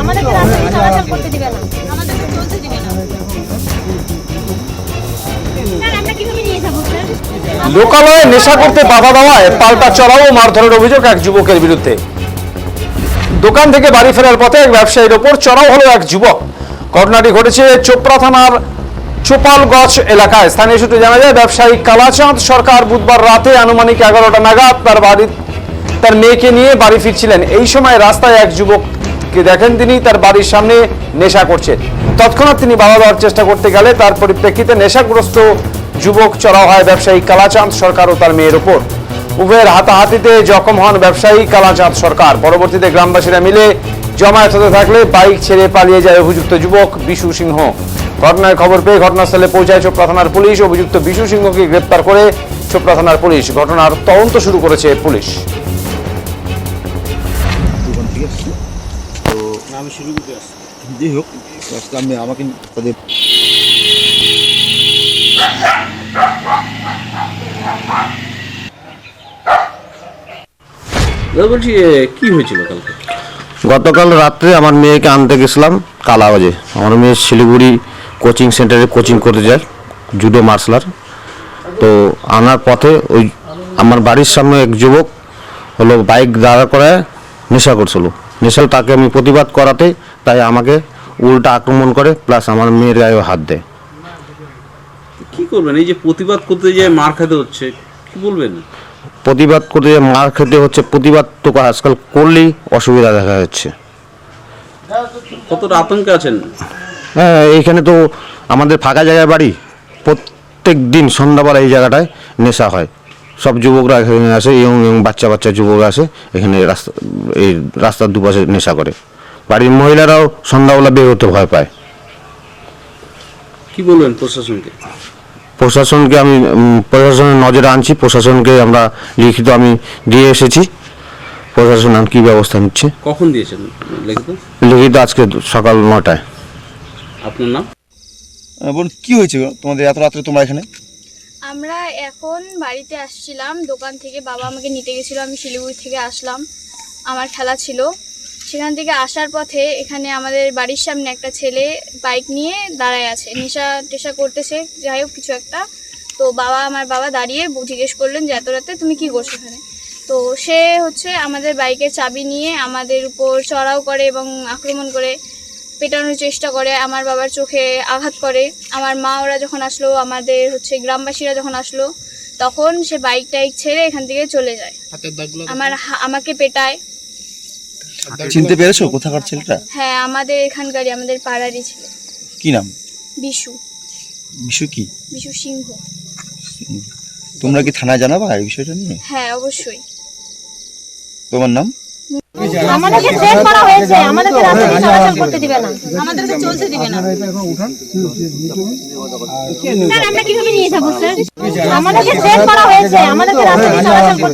আমাদেরকে রাস্তা দিয়ে চলাচল করতে দিবে না। আমাদেরকে চলতে দিবে না। লোকালয়ে নেশা করতে বাধা দেওয়ায় পাল্টা চড়াও ও মারধরের অভিযোগ এক যুবকের বিরুদ্ধে। দোকান থেকে বাড়ি ফেরার পথে এক ব্যবসায়ীর ওপর চড়াও হলো এক যুবক। ঘটনাটি ঘটেছে চোপড়া থানার চোপালগছ এলাকায়। স্থানীয় সূত্রে জানা যায় ব্যবসায়ী কালাচাঁদ সরকার বুধবার রাতে আনুমানিক এগারোটা নাগাদ তার বাড়ি তার মেয়েকে নিয়ে বাড়ি ফিরছিলেন। এই সময় রাস্তায় এক যুবককে দেখেন তিনি, তার বাড়ির সামনে নেশা করছেন। তৎক্ষণাৎ তিনি বাধা দেওয়ার চেষ্টা করতে গেলে তার পরিপ্রেক্ষিতে নেশাগ্রস্ত যুবক চড়াও হয় ব্যবসায়ী কালাচাঁদ সরকার ও তার মেয়ের ওপর। উভয়ের হাতাহাতিতে জখম হন ব্যবসায়ী কালাচাঁদ সরকার। পরবর্তীতে গ্রামবাসীরা মিলে জমায়েত হতে থাকলে বাইক ছেড়ে পালিয়ে যায় অভিযুক্ত যুবক বিশু সিংহ। ঘটনার খবর পেয়ে ঘটনাস্থলে পৌঁছায় চোপড়া থানার পুলিশ। অভিযুক্ত বিশু সিংহকে গ্রেপ্তার করে চোপড়া থানার পুলিশ। ঘটনার তদন্ত শুরু করেছে পুলিশ। আমি শিলিগুড়িতে আসছি। যাই হোক আজকে আমি আমাকে তাদের দাদা বলছি এ, কি হয়েছিল কালকে? গতকাল রাত্রে আমার মেয়েকে আনতে গেছিলাম কালা বাজে আমার মেয়ে শিলিগুড়ি কোচিং সেন্টারে কোচিং করতে যায় জুডো মার্শাল আর্ট তো আনার পথে ওই আমার বাড়ির সামনে এক যুবক হলো বাইক দাঁড়া করায় নেশা করছিল। নেশাল তাকে আমি প্রতিবাদ করাতে তাই আমাকে উল্টা আক্রমণ করে প্লাস আমার মেয়ের গায়েও হাত দেয়। কি করবেন? এই যে প্রতিবাদ করতে যে মার খেতে হচ্ছে কি বলবেন? প্রতিবাদ করতে যে মার খেতে হচ্ছে প্রতিবাদ তো আজকাল করলেই অসুবিধা দেখা যাচ্ছে। কতটা আতঙ্কে আছেন? হ্যাঁ এইখানে তো আমাদের ফাঁকা জায়গায় বাড়ি প্রত্যেক দিন সন্ধ্যাবেলা এই জায়গাটায় নেশা হয়। সব যুবকরা এখানে আসে এবং এবং বাচ্চা বাচ্চা যুবকরা আসে এখানে রাস্তা এই রাস্তার দুপাশে নেশা করে। বাড়ির মহিলারাও সন্ধ্যাবেলা বের হতে ভয় পায়। কি বলবেন প্রশাসনকে? প্রশাসনকে আমি প্রশাসনের নজরে আনছি প্রশাসনকে আমরা লিখিত আমি দিয়ে এসেছি। প্রশাসন কী ব্যবস্থা নিচ্ছে? কখন দিয়েছেন লিখিত? লিখিত আজকে সকাল নটায়। আপনার নাম? বলুন কি হয়েছে তোমাদের? এত রাত্রে তোমরা এখানে? আমরা এখন বাড়িতে আসছিলাম, দোকান থেকে বাবা আমাকে নিতে গেছিল, আমি শিলিগুড়ি থেকে আসলাম, আমার খেলা ছিল। সেখান থেকে আসার পথে এখানে আমাদের বাড়ির সামনে একটা ছেলে বাইক নিয়ে দাঁড়ায় আছে, নেশা টেশা করতেছে, যাই হোক কিছু একটা। তো বাবা, আমার বাবা দাঁড়িয়ে জিজ্ঞেস করলেন যে, এত রাতে তুমি কি করছ এখানে? তো সে হচ্ছে আমাদের বাইকের চাবি নিয়ে আমাদের উপর চড়াও করে এবং আক্রমণ করে পেটানোর চেষ্টা করে আমার বাবার চোখে আঘাত করে। আমার মা ওরা যখন আসলো আমাদের হচ্ছে গ্রামবাসীরা যখন আসলো তখন সে বাইক টাইক ছেড়ে এখান থেকে চলে যায়। আমার হা- আমাকে পেটায়। চিনতে পেরেছ কোথাকার ছেলেটা? হ্যাঁ আমাদের এখানকারই আমাদের পাড়ারই ছিল। কি নাম? বিশু। বিশু কি? বিশু সিংহ। তোমরা কি থানায় জানাবা এই বিষয়টা নিয়ে? হ্যাঁ অবশ্যই। তোমার নাম? আমাদেরকে চেক করা হয়েছে আমাদেরকে রাস্তা দিয়ে চলাচল করতে দিবে না। আমাদেরকে চলতে দিবে না। স্যার আমরা কীভাবে নিয়ে যাব স্যার? আমাদেরকে চেক করা হয়েছে আমাদেরকে রাস্তা চলাচল করতে